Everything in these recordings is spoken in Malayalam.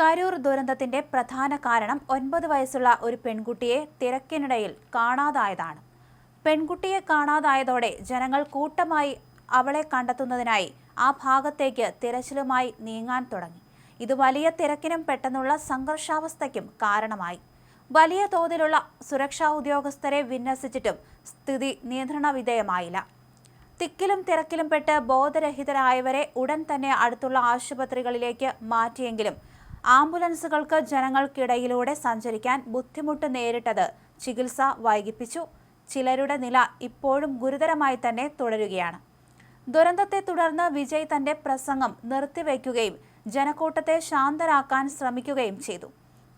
കരൂർ ദുരന്തത്തിന്റെ പ്രധാന കാരണം ഒൻപത് വയസ്സുള്ള ഒരു പെൺകുട്ടിയെ തിരക്കിനിടയിൽ കാണാതായതാണ്. പെൺകുട്ടിയെ കാണാതായതോടെ ജനങ്ങൾ കൂട്ടമായി അവളെ കണ്ടെത്തുന്നതിനായി ആ ഭാഗത്തേക്ക് തിരച്ചിലുമായി നീങ്ങാൻ തുടങ്ങി. ഇത് വലിയ തിരക്കിനും പെട്ടെന്നുള്ള സംഘർഷാവസ്ഥയ്ക്കും കാരണമായി. വലിയ തോതിലുള്ള സുരക്ഷാ ഉദ്യോഗസ്ഥരെ വിന്യസിച്ചിട്ടും സ്ഥിതി നിയന്ത്രണ വിധേയമായില്ല. തിക്കിലും തിരക്കിലും പെട്ട് ബോധരഹിതരായവരെ ഉടൻ തന്നെ അടുത്തുള്ള ആശുപത്രികളിലേക്ക് മാറ്റിയെങ്കിലും ആംബുലൻസുകൾക്ക് ജനങ്ങൾക്കിടയിലൂടെ സഞ്ചരിക്കാൻ ബുദ്ധിമുട്ട് നേരിട്ടത് ചികിത്സ വൈകിപ്പിച്ചു. ചിലരുടെ നില ഇപ്പോഴും ഗുരുതരമായി തന്നെ തുടരുകയാണ്. ദുരന്തത്തെ തുടർന്ന് വിജയ് തന്റെ പ്രസംഗം നിർത്തിവെക്കുകയും ജനക്കൂട്ടത്തെ ശാന്തരാക്കാൻ ശ്രമിക്കുകയും ചെയ്തു.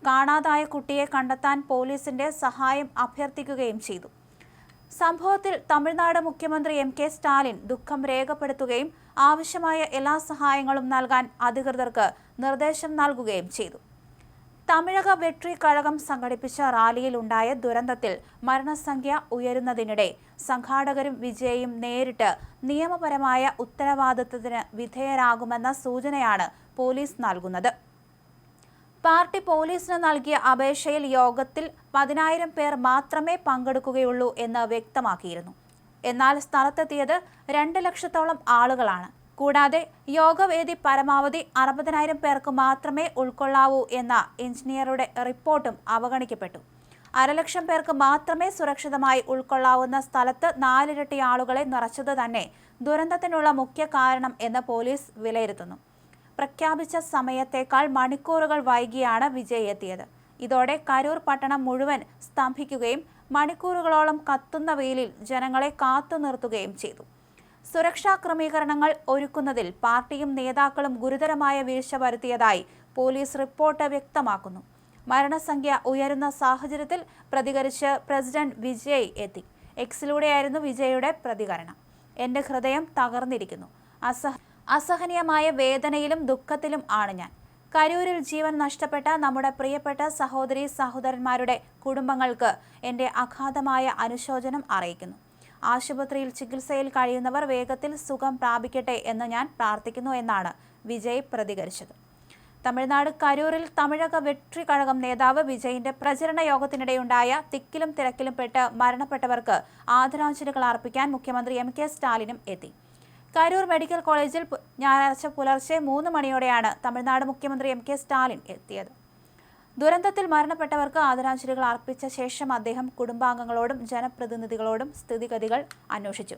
കാണാതായ കുട്ടിയെ കണ്ടെത്താൻ പോലീസിന്റെ സഹായം അഭ്യർത്ഥിക്കുകയും ചെയ്തു. സംഭവത്തിൽ തമിഴ്നാട് മുഖ്യമന്ത്രി എം കെ സ്റ്റാലിൻ ദുഃഖം രേഖപ്പെടുത്തുകയും ആവശ്യമായ എല്ലാ സഹായങ്ങളും നൽകാൻ അധികൃതർക്ക് നിർദ്ദേശം നൽകുകയും ചെയ്തു. തമിഴക വെട്രി കഴകം സംഘടിപ്പിച്ച റാലിയിൽ ഉണ്ടായ ദുരന്തത്തിൽ മരണസംഖ്യ ഉയരുന്നതിനിടെ സംഘാടകരും വിജയയും നേരിട്ട് നിയമപരമായ ഉത്തരവാദിത്തത്തിന് വിധേയരാകുമെന്ന സൂചനയാണ് പോലീസ് നൽകുന്നത്. പാർട്ടി പോലീസിന് നൽകിയ അപേക്ഷയിൽ യോഗത്തിൽ പതിനായിരം പേർ മാത്രമേ പങ്കെടുക്കുകയുള്ളൂ എന്ന് വ്യക്തമാക്കിയിരുന്നു. എന്നാൽ സ്ഥലത്തെത്തിയത് രണ്ട് ലക്ഷത്തോളം ആളുകളാണ്. കൂടാതെ യോഗവേദി പരമാവധി അറുപതിനായിരം പേർക്ക് മാത്രമേ ഉൾക്കൊള്ളാവൂ എന്ന എഞ്ചിനീയറുടെ റിപ്പോർട്ടും അവഗണിക്കപ്പെട്ടു. അരലക്ഷം പേർക്ക് മാത്രമേ സുരക്ഷിതമായി ഉൾക്കൊള്ളാവുന്ന സ്ഥലത്ത് നാലിരട്ടി ആളുകളെ നിറച്ചത് തന്നെ ദുരന്തത്തിനുള്ള മുഖ്യ കാരണം എന്ന് പോലീസ് വിലയിരുത്തുന്നു. പ്രഖ്യാപിച്ച സമയത്തേക്കാൾ മണിക്കൂറുകൾ വൈകിയാണ് വിജയ് എത്തിയത്. ഇതോടെ കരൂർ പട്ടണം മുഴുവൻ സ്തംഭിക്കുകയും മണിക്കൂറുകളോളം കത്തുന്ന വെയിലിൽ ജനങ്ങളെ കാത്തു നിർത്തുകയും ചെയ്തു. സുരക്ഷാ ക്രമീകരണങ്ങൾ ഒരുക്കുന്നതിൽ പാർട്ടിയും നേതാക്കളും ഗുരുതരമായ വീഴ്ച വരുത്തിയതായി പോലീസ് റിപ്പോർട്ട് വ്യക്തമാക്കുന്നു. മരണസംഖ്യ ഉയരുന്ന സാഹചര്യത്തിൽ പ്രതികരിച്ച് പ്രസിഡന്റ് വിജയ് എത്തി. എക്സിലൂടെയായിരുന്നു വിജയുടെ പ്രതികരണം. എന്റെ ഹൃദയം തകർന്നിരിക്കുന്നു. അസഹ അസഹനീയമായ വേദനയിലും ദുഃഖത്തിലും ആണ് ഞാൻ. കരൂരിൽ ജീവൻ നഷ്ടപ്പെട്ട നമ്മുടെ പ്രിയപ്പെട്ട സഹോദരി സഹോദരന്മാരുടെ കുടുംബങ്ങൾക്ക് എന്റെ അഗാധമായ അനുശോചനം അറിയിക്കുന്നു. ആശുപത്രിയിൽ ചികിത്സയിൽ കഴിയുന്നവർ വേഗത്തിൽ സുഖം പ്രാപിക്കട്ടെ എന്ന് ഞാൻ പ്രാർത്ഥിക്കുന്നു എന്നാണ് വിജയ് പ്രതികരിച്ചത്. തമിഴ്നാട് കരൂരിൽ തമിഴക വെട്രി കഴകം നേതാവ് വിജയിന്റെ പ്രചരണ യോഗത്തിനിടെയുണ്ടായ തിക്കിലും തിരക്കിലും പെട്ട് മരണപ്പെട്ടവർക്ക് ആദരാഞ്ജലികൾ അർപ്പിക്കാൻ മുഖ്യമന്ത്രി എം കെ സ്റ്റാലിനും എത്തി. കരൂർ മെഡിക്കൽ കോളേജിൽ ഞായറാഴ്ച പുലർച്ചെ മൂന്ന് മണിയോടെയാണ് തമിഴ്നാട് മുഖ്യമന്ത്രി എം കെ സ്റ്റാലിൻ എത്തിയത്. ദുരന്തത്തിൽ മരണപ്പെട്ടവർക്ക് ആദരാഞ്ജലികൾ അർപ്പിച്ച ശേഷം അദ്ദേഹം കുടുംബാംഗങ്ങളോടും ജനപ്രതിനിധികളോടും സ്ഥിതിഗതികൾ അന്വേഷിച്ചു.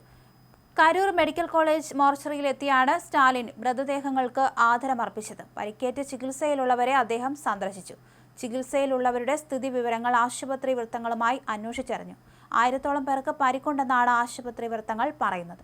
കരൂർ മെഡിക്കൽ കോളേജ് മോർച്ചറിയിലെത്തിയാണ് സ്റ്റാലിൻ മൃതദേഹങ്ങൾക്ക് ആദരമർപ്പിച്ചത്. പരിക്കേറ്റ് ചികിത്സയിലുള്ളവരെ അദ്ദേഹം സന്ദർശിച്ചു. ചികിത്സയിലുള്ളവരുടെ സ്ഥിതി വിവരങ്ങൾ ആശുപത്രി വൃത്തങ്ങളുമായി അന്വേഷിച്ചറിഞ്ഞു. ആയിരത്തോളം പേർക്ക് പരിക്കുണ്ടെന്നാണ് ആശുപത്രി വൃത്തങ്ങൾ പറയുന്നത്.